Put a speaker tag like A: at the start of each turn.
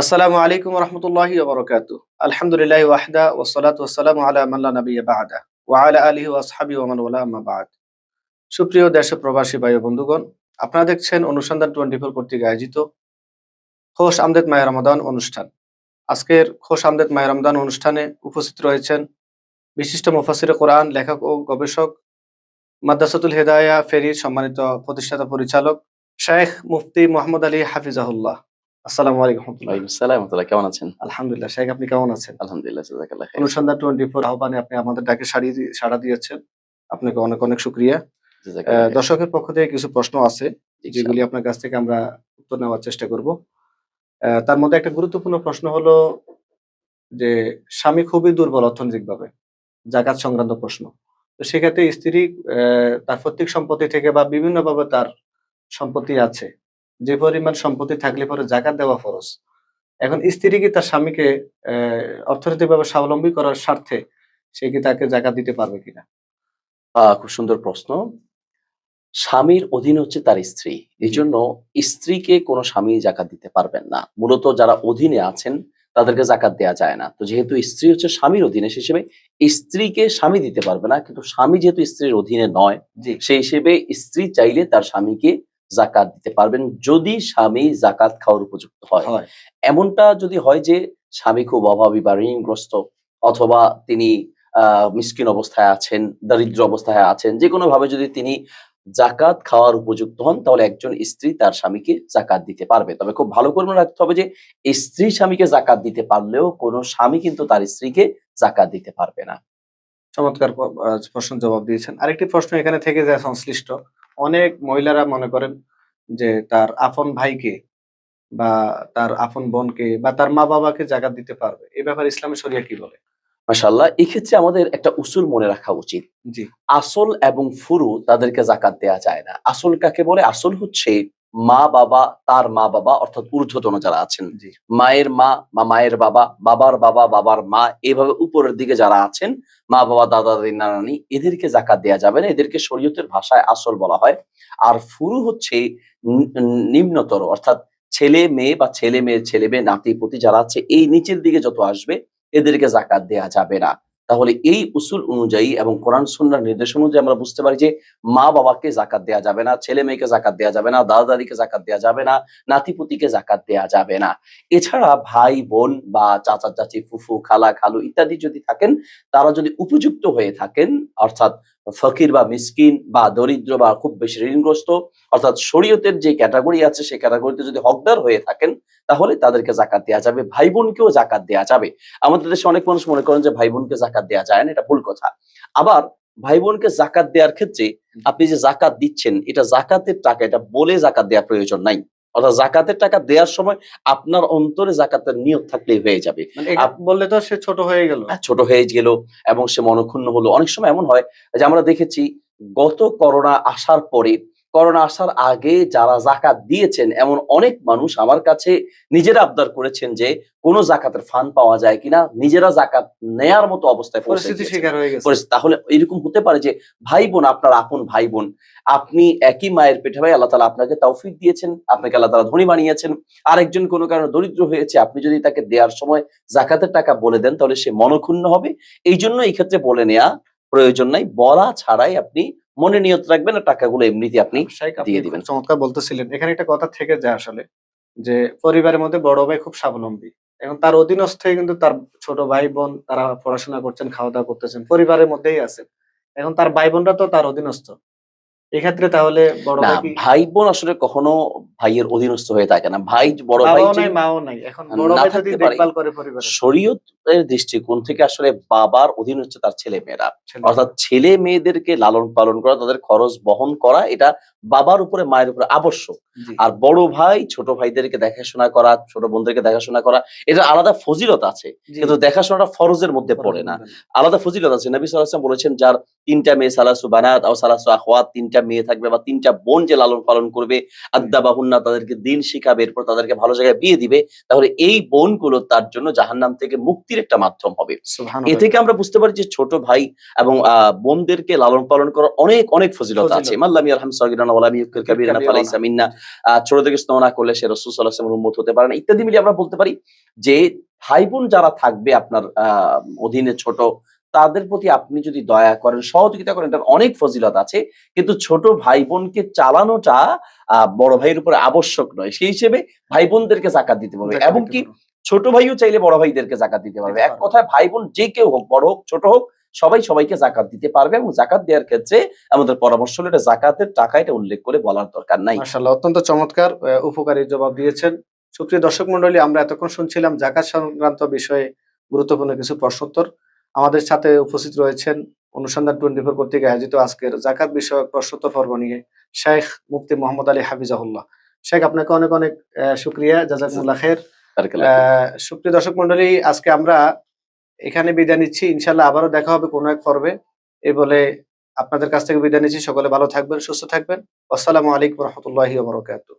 A: আসসালামু আলাইকুম রহমতুল্লাহি ওবরকাত আলহামদুলিল্লাহ ওয়াহদা ওসলাত ওসালাম আলা মাল্লা নবী বাদা ওয়া আলা ওয়াসহাবি ওমান সুপ্রিয় দেশ প্রবাসী ও বন্ধুগণ, আপনারা দেখছেন অনুসন্ধান টোয়েন্টি ফোর কর্তৃক আয়োজিত খোশ আমদেদ মায়ের রমাদান অনুষ্ঠান। আজকের খোশ আমদেদ মায়ের রমাদান অনুষ্ঠানে উপস্থিত রয়েছেন বিশিষ্ট মুফাসির কোরআন, লেখক ও গবেষক, মাদ্রাসাতুল হেদায়া ফেরির সম্মানিত প্রতিষ্ঠাতা পরিচালক শেখ মুফতি মোহাম্মদ আলী হাফিজাহুল্লাহ। আসসালামু আলাইকুম রহমতুল্লাহ।
B: কেমন আছেন?
A: আলহামদুলিল্লাহ শেখ আপনি কেমন আছেন?
B: আলহামদুলিল্লাহ।
A: অনুসন্ধান টোয়েন্টি ফোর আহ্বানে আপনি আমাদের ডাকে সাড়ি সাড়া দিয়েছেন। আপনাকে অনেক অনেক শুক্রিয়া।
B: জাযাকাল্লাহ
A: দর্শকের পক্ষ থেকে কিছু প্রশ্ন আছে যেগুলি আপনার কাছ থেকে আমরা উত্তর নেওয়ার চেষ্টা করব। তার মধ্যে একটা গুরুত্বপূর্ণ প্রশ্ন হলো যে স্বামী খুবই দুর্বল অর্থনৈতিকভাবে জাকাত সংক্রান্ত প্রশ্ন। তো সেক্ষেত্রে স্ত্রী আহ, তার প্রত্যেক সম্পত্তি থেকে বা বিভিন্নভাবে তার সম্পত্তি আছে। যে পরিমাণ সম্পত্তি থাকলে পরে জাকাত দেওয়া ফরজ। এখন স্ত্রী কি তার স্বামীকে অর্থনৈতিকভাবে স্বাবলম্বী করার স্বার্থে সে কি তাকে জাকাত দিতে পারবে কিনা?
B: খুব সুন্দর প্রশ্ন। স্বামীর অধীন হচ্ছে তার স্ত্রী। এই জন্য স্ত্রীকে কোনো স্বামী জাকাত দিতে পারবেন না। মূলত যারা অধীনে আছেন তাদেরকে জাকাত দেওয়া যায় না। তো যেহেতু স্ত্রী হচ্ছে স্বামীর অধীনে সে হিসেবে স্ত্রীকে স্বামী দিতে পারবে না। কিন্তু স্বামী যেহেতু স্ত্রীর অধীনে নয় সেই হিসেবে স্ত্রী চাইলে তার স্বামীকে জাকাত দিতে পারবেন যদি স্বামী জাকাত খাওয়ার উপযুক্ত হয়। এমনটা যদি হয় যে স্বামী খুব অভাবী বা ঋণগ্রস্ত অথবা তিনি মিসকিন অবস্থায় আছেন দারিদ্র অবস্থায় আছেন যে কোনো ভাবে যদি তিনি জাকাত খাওয়ার উপযুক্ত হন তাহলে একজন স্ত্রী তার স্বামীকে জাকাত দিতে পারবে। তবে খুব ভালো করে মনে রাখতে হবে যে স্ত্রী স্বামীকে জাকাত দিতে পারলেও কোনো স্বামী কিন্তু তার স্ত্রীকে জাকাত দিতে পারবে না।
A: চমৎকার প্রশ্ন জবাব দিয়েছেন। আরেকটি প্রশ্ন এখানে থেকে যায় সংশ্লিষ্ট। অনেক মহিলারা মনে করেন যে তার আপন ভাইকে বা তার আপন বোনকে বা তার মা বাবাকে জায়গা দিতে পারবে। এ ব্যাপারে ইসলামী শরিয়া কি বলে?
B: মাসাল্লাহ এক্ষেত্রে আমাদের একটা উসুল মনে রাখা উচিত। আসল এবং ফুরু তাদেরকে জাকাত দেয়া যায় না। আসল কাকে বলে? আসল হচ্ছে মা বাবা তার মা বাবা অর্থাৎ ঊর্ধ্বতন যারা আছেন মায়ের মা বা মায়ের বাবা বাবার বাবা বাবার মা এভাবে উপরের দিকে যারা আছেন মা বাবা দাদা দাদি নানানি এদেরকে জাকাত দেয়া যাবে না এদেরকে শরীয়তের ভাষায় আসল বলা হয়। আর ফুরু হচ্ছে নিম্নতর অর্থাৎ ছেলে মেয়ে বা ছেলে মেয়ের ছেলে মেয়ে নাতি পুতি যারা আছে এই নিচের দিকে যত আসবে এদেরকে জাকাত দেয়া যাবে না। তাহলে এই উসুল অনুযায়ী এবং কোরআন সুন্নাহর নির্দেশ অনুযায়ী আমরা বুঝতে পারি যে মা বাবাকে জাকাত দেওয়া যাবে না, ছেলে মেয়েকে জাকাত দেওয়া যাবে না, দাদা দাদিকে জাকাত দেয়া যাবে না নাতিপুতিকে জাকাত দেওয়া যাবে না। এছাড়া ভাই, বোন বা চাচা, চাচি, ফুফু, খালা, খালু ইত্যাদি যদি থাকেন, তারা যদি উপযুক্ত হয়ে থাকেন, অর্থাৎ ফকির বা মিসকিন বা দরিদ্র বা খুব বেশি ঋণগ্রস্ত, অর্থাৎ শরীয়তের যে ক্যাটাগরি আছে সেই ক্যাটাগরিতে যদি হকদার হয়ে থাকেন, তাহলে তাদেরকে জাকাত দেওয়া যাবে, ভাই বোনকেও জাকাত দেওয়া যাবে। আমাদের দেশে অনেক মানুষ মনে করেন যে ভাই বোনকে জাকাত দেওয়া যায় না এটা ভুল কথা। আবার ভাই বোনকে জাকাত দেওয়ার ক্ষেত্রে আপনি যে জাকাত দিচ্ছেন এটা জাকাতের টাকা এটা বলে জাকাত দেওয়ার প্রয়োজন নাই। অর্থাৎ জাকাতের টাকা দেওয়ার সময় আপনার অন্তরে জাকাতের নিয়ত থাকলেই হয়ে যাবে।
A: মানে বললে তো সে ছোট হয়ে গেল।
B: হ্যাঁ, ছোট হয়ে গেল এবং সে মনক্ষুণ্ণ হলো। অনেক সময় এমন হয় যে আমরা দেখেছি গত করোনা আসার পরে করোনা আসার আগে যারা জাকাত দিয়েছেন এমন অনেক মানুষ আমার কাছে নিজেরা আবদার করেছেন যে কোনো জাকাতের ফান্ড পাওয়া যায় কিনা নিজেরা জাকাত নেয়ার মতো অবস্থায়
A: পরিস্থিতি শিকার হয়ে গেছে।
B: পরিস্থিতি। তাহলে এরকম হতে পারে যে ভাই বোন আপনার আপন ভাই বোন আপনি একই মায়ের পেটে ভাই আল্লাহ তালা আপনাকে তৌফিক দিয়েছেন আপনাকে আল্লাহ তালা ধনী বানিয়েছেন। আরেকজন কোনো কারণে দরিদ্র হয়েছে আপনি যদি তাকে দেওয়ার সময় জাকাতের টাকা বলে দেন তাহলে সে মনক্ষুণ্ণ হবে। এই জন্য এই ক্ষেত্রে বলে নেওয়া প্রয়োজন নাই। বলা ছাড়াই আপনি মনে নিয়ত রাখবেন আর টাকাগুলো এমনিতে আপনি দিয়ে দিবেন।
A: চমৎকার বলতেছিলেন। এখানে একটা কথা থেকে যায় আসলে যে পরিবারের মধ্যে বড় ভাই খুব স্বাবলম্বী। এখন তার অধীনস্থ কিন্তু তার ছোট ভাই বোন তারা পড়াশোনা করছেন খাওয়া দাওয়া করতেছেন পরিবারের মধ্যেই আছেন। এখন তার ভাই বোনরা তো তার অধীনস্থ। এক্ষেত্রে তাহলে বড় ভাই
B: ভাই বোন আসলে কখনো ভাইয়ের অধীনস্থ হয়ে থাকে না। ভাই বড় ভাই
A: মাও নাই। এখন
B: না
A: বড় ভাই যদি দেখভাল করে পরিবারের।
B: শরীয়তের দৃষ্টিকোণ থেকে আসলে বাবার অধীন হচ্ছে তার ছেলে মেয়েরা অর্থাৎ ছেলে মেয়েদেরকে লালন পালন করা তাদের খরচ বহন করা এটা বাবার উপরে মায়ের উপরে আবশ্যক। আর বড় ভাই ছোট ভাইদেরকে দেখাশোনা করা ছোট বোনদেরকে দেখাশোনা করা এটা আলাদা ফজিলত আছে। কিন্তু দেখাশোনাটা ফরজের মধ্যে পড়ে না। আলাদা ফজিলত আছে। নবী ওয়াসাল্লাম বলেছেন যার তিনটা মেয়ে সালাসু বানাত ও সালাসু আখওয়াত তিনটা মেয়ে থাকবে বা তিনটা বোন যে লালন পালন করবে আদ্দাবাহুন্না তাদেরকে দিন শিখাবে এরপর তাদেরকে ভালো জায়গায় বিয়ে দিবে তাহলে এই বোনগুলো তার জন্য জাহান্নাম থেকে মুক্তি মুক্তির একটা মাধ্যম হবে। এ থেকে আমরা বুঝতে পারি যে ছোট ভাই এবং বোনদেরকে লালন পালন করার অনেক অনেক ফজিলত। আছে। মাল্লামি আলহাম সাগিরানা আহ, ছোটদেরকে স্নেহ না করলে সে রসুল আলাইহি হতে পারে না। ইত্যাদি মিলিয়ে আমরা বলতে পারি যে ভাই বোন যারা থাকবে আপনার আহ, অধীনে ছোট তাদের প্রতি আপনি যদি দয়া করেন সহযোগিতা করেন এটার অনেক ফজিলত আছে। কিন্তু ছোট ভাই বোনকে চালানোটা বড় ভাইয়ের উপরে আবশ্যক নয়। সেই হিসেবে ভাই বোনদেরকে জাকাত দিতে পারবে এবং কি ছোট ভাইও চাইলে বড় ভাইদেরকে জাকাত দিতে পারবে। এক। কথায় ভাই বোন যে কেউ হোক বড় হোক ছোট হোক সবাই সবাইকে জাকাত দিতে পারবে এবং জাকাত দেওয়ার ক্ষেত্রে আমাদের পরামর্শ হলো এটা জাকাতের টাকা এটা উল্লেখ করে বলার দরকার নাই।
A: মাশাআল্লাহ অত্যন্ত চমৎকার উপকারী জবাব দিয়েছেন। সুপ্রিয় দর্শক মন্ডলী আমরা এতক্ষণ শুনছিলাম জাকাত সংক্রান্ত বিষয়ে গুরুত্বপূর্ণ কিছু প্রশ্নোত্তর। আমাদের সাথে উপস্থিত রয়েছেন অনুসন্ধান টোয়েন্টি ফোর কর্তৃক আয়োজিত আজকের জাকাত বিষয়ক প্রশ্নোত্তর পর্ব নিয়ে শেখ মুফতি মোহাম্মদ আলী হাফিজাহুল্লাহ। শেখ আপনাকে অনেক অনেক শুক্রিয়া জাজাকুমুল্লাহ খের। আহ, সুপ্রিয় দর্শক মন্ডলী আজকে আমরা এখানে বিদায় নিচ্ছি। ইনশাল্লাহ আবারও দেখা হবে কোনো এক পর্বে। এই বলে আপনাদের কাছ থেকে বিদায় নিচ্ছি। সকলে ভালো থাকবেন সুস্থ থাকবেন। আসসালামু আলাইকুম রহমতুল্লাহি ওবরাকাতুহ